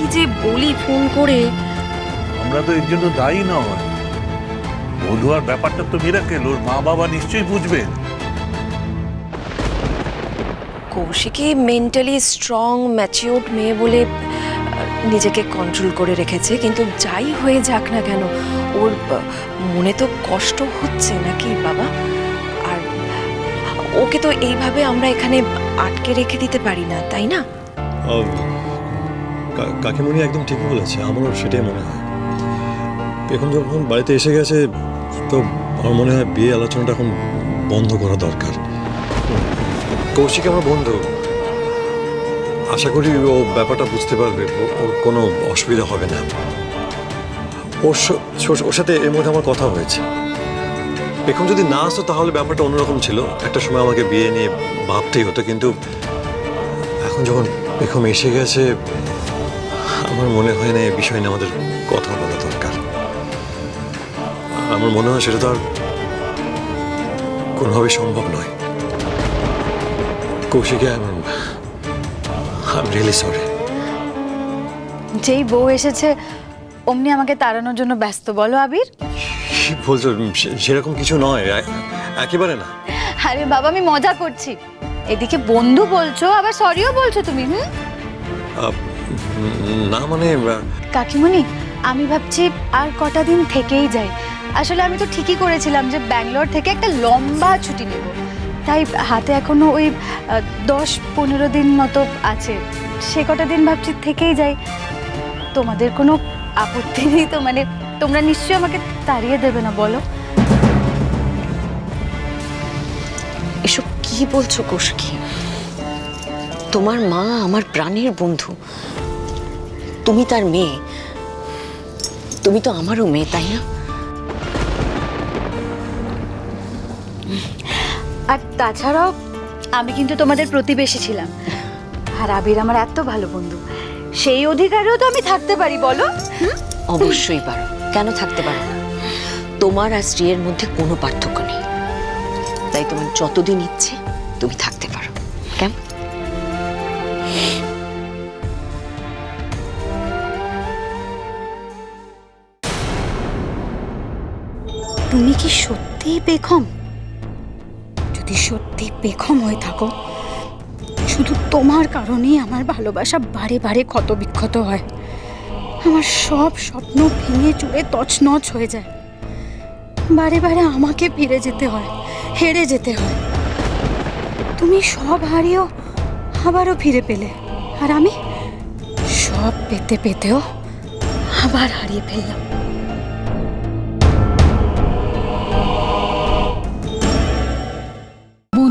কি যে বলি ফোন করে। আমরা তো এর জন্য দায়ী নয়। মধুয়ার ব্যাপারটা তো মিরাকেল ওর মা বাবা নিশ্চয়ই বুঝবেন কৌশিকী মেন্টালি স্ট্রং ম্যাচিওর্ড মেয়ে বলে নিজেকে কন্ট্রোল করে রেখেছে কিন্তু যাই হয়ে যাক না কেন ওর মনে তো কষ্ট হচ্ছে নাকি বাবা? আর ওকে তো এইভাবে আমরা এখানে আটকে রেখে দিতে পারি না তাই না? কাকিমণি একদম ঠিকই বলেছে, আমারও সেটাই মনে হয়। এখন যখন বাড়িতে এসে গেছে, তো আমার মনে হয় বিয়ে আলোচনাটা এখন বন্ধ করা দরকার। কৌশিক আমার বন্ধু। আশা করি ও ব্যাপারটা বুঝতে পারবে ওর কোনো অসুবিধা হবে না। ওর ওর সাথে এর মধ্যে আমার কথা হয়েছে। এখন যদি না আসতো তাহলে ব্যাপারটা অন্যরকম ছিল। একটা সময় আমাকে বিয়ে নিয়ে ভাবতেই হতো, কিন্তু এখন যখন বেগম এসে গেছে আমার মনে হয় না এই বিষয় নিয়ে আমাদের কথা বলা দরকার। আমার মনে হয় সেটা তো আর কোনোভাবে সম্ভব নয়। কৌশিকে আই রিয়েলি সরি। যেই বউ এসেছে অমনি আমাকে তাড়ানোর জন্য ব্যস্ত বলো আবির। কি বলছো সে- সেরকম কিছু নয় এ- একেবারে না। আরে বাবা আমি মজা করছি। এদিকে বন্ধু বলছো আবার সরিও বলছো তুমি হুম? না মানে কাকিমণি আমি ভাবছি আর কটা দিন থেকেই যাই। আসলে আমি তো ঠিকই করেছিলাম যে ব্যাঙ্গালোর থেকে একটা লম্বা ছুটি নেব। তাই হাতে এখনও ওই দশ পনেরো দিন মতো আছে। সে কটা দিন ভাবছি থেকেই যাই। তোমাদের কোনো আপত্তি নেই তো? মানে তোমরা নিশ্চয়ই আমাকে তাড়িয়ে দেবে না বলো। এসব কি বলছো কৌশিকী তোমার মা আমার প্রাণের বন্ধু। তুমি তার মেয়ে। তুমি তো আমারও মেয়ে তাই না? আর তাছাড়াও আমি কিন্তু তোমাদের প্রতিবেশী ছিলাম। আর আবির আমার এত ভালো বন্ধু সেই অধিকারেও তো আমি থাকতে পারি বলো। অবশ্যই পারো। কেন থাকতে পারো না? তোমার আর স্ত্রীর মধ্যে কোনো পার্থক্য নেই। তাই তোমার যতদিন ইচ্ছে তুমি থাকতে তুমি কি সত্যিই বেখম যদি সত্যি বেখম হয়ে থাকো, শুধু তোমার কারণেই আমার ভালোবাসা বারে বারে ক্ষত বিক্ষত হয়। আমার সব স্বপ্ন ভেঙে চুরে তছনছ হয়ে যায়। বারে বারে আমাকে ফিরে যেতে হয়, হেরে যেতে হয়। তুমি সব হারিয়েও আবারও ফিরে পেলে, আর আমি সব পেতে পেতেও আবার হারিয়ে ফেললাম।